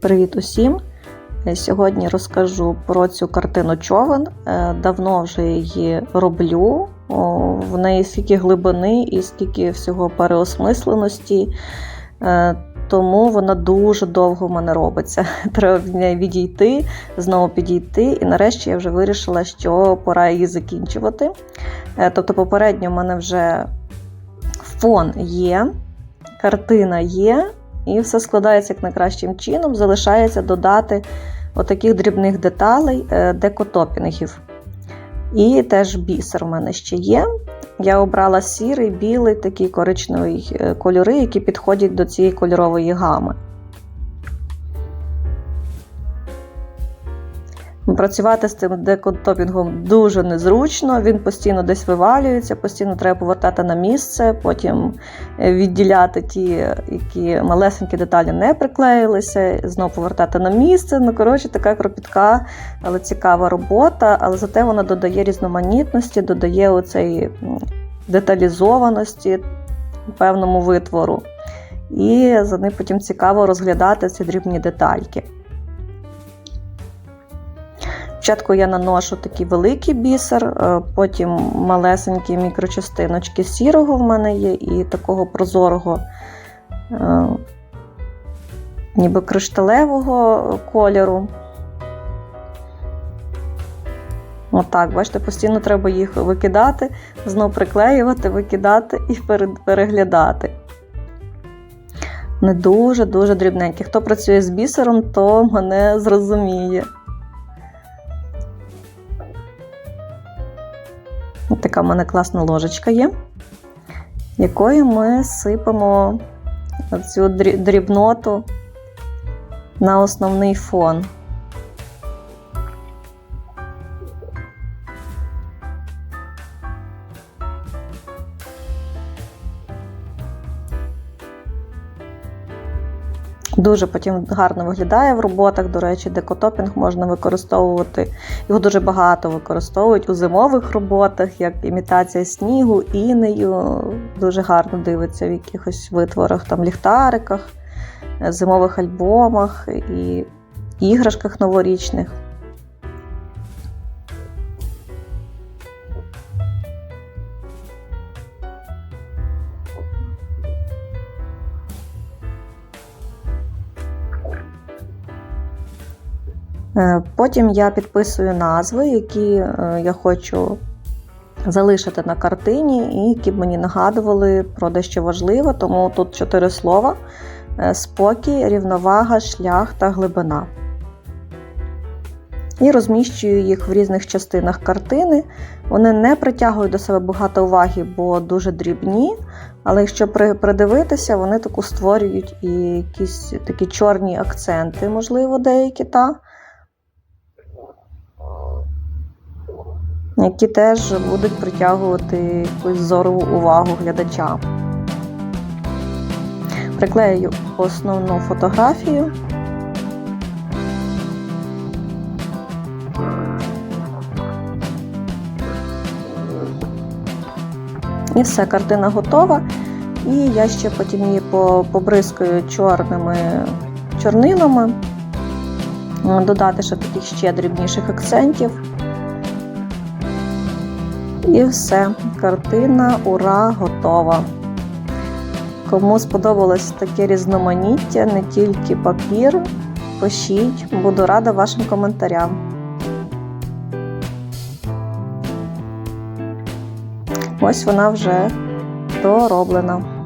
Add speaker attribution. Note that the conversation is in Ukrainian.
Speaker 1: Привіт усім! Е, Сьогодні розкажу про цю картину човен. Е, Давно вже її роблю. В неї скільки глибини і скільки всього переосмисленості. Е, Тому вона дуже довго в мене робиться. Треба відійти, знову підійти. І нарешті я вже вирішила, що пора її закінчувати. Тобто, попередньо в мене вже фон є, картина є, і все складається як найкращим чином. Залишається додати отаких дрібних деталей, е, декотопінгів. І теж бісер в мене ще є. Я обрала сірий, білий, такий коричневий е, кольори, які підходять до цієї кольорової гами. Працювати з цим декотопінгом дуже незручно, він постійно десь вивалюється, постійно треба повертати на місце, потім е, відділяти ті, які малесенькі деталі не приклеїлися, знову повертати на місце. Ну, коротше, така кропітка, але цікава робота, але зате вона додає різноманітності, додає оцей деталізованості певному витвору. І за ним потім цікаво розглядати ці дрібні детальки. Спочатку я наношу такий великий бісер, е, потім малесенькі мікрочастиночки сірого в мене є і такого прозорого, е, ніби кришталевого кольору. Отак, бачите, постійно треба їх викидати, знову приклеювати, викидати і переглядати. Не дуже-дуже дрібненькі. Хто працює з бісером, то мене зрозуміє. Ось така в мене класна ложечка є, якою ми сипемо цю дрібноту на основний фон. Дуже потім гарно виглядає в роботах. До речі, декотопінг можна використовувати. Його дуже багато використовують у зимових роботах, як імітація снігу, інею. Дуже гарно дивиться в якихось витворах, там ліхтариках, зимових альбомах і іграшках новорічних. Потім я підписую назви, які е, я хочу залишити на картині, і які б мені нагадували про дещо важливе, тому тут чотири слова: е, спокій, рівновага, шлях та глибина. І розміщую їх в різних частинах картини. Вони не притягують до себе багато уваги, бо дуже дрібні. Але якщо придивитися, вони таку створюють і якісь такі чорні акценти, можливо, деякі. та. Які теж будуть притягувати якусь зорову увагу глядача. Приклею основну фотографію. І все, картина готова. І я ще потім її побризкаю чорними чорнилами, додати ще таких ще дрібніших акцентів. І все, картина ура готова. Кому сподобалось таке різноманіття, не тільки папір, пишіть, буду рада вашим коментарям. Ось вона вже дороблена.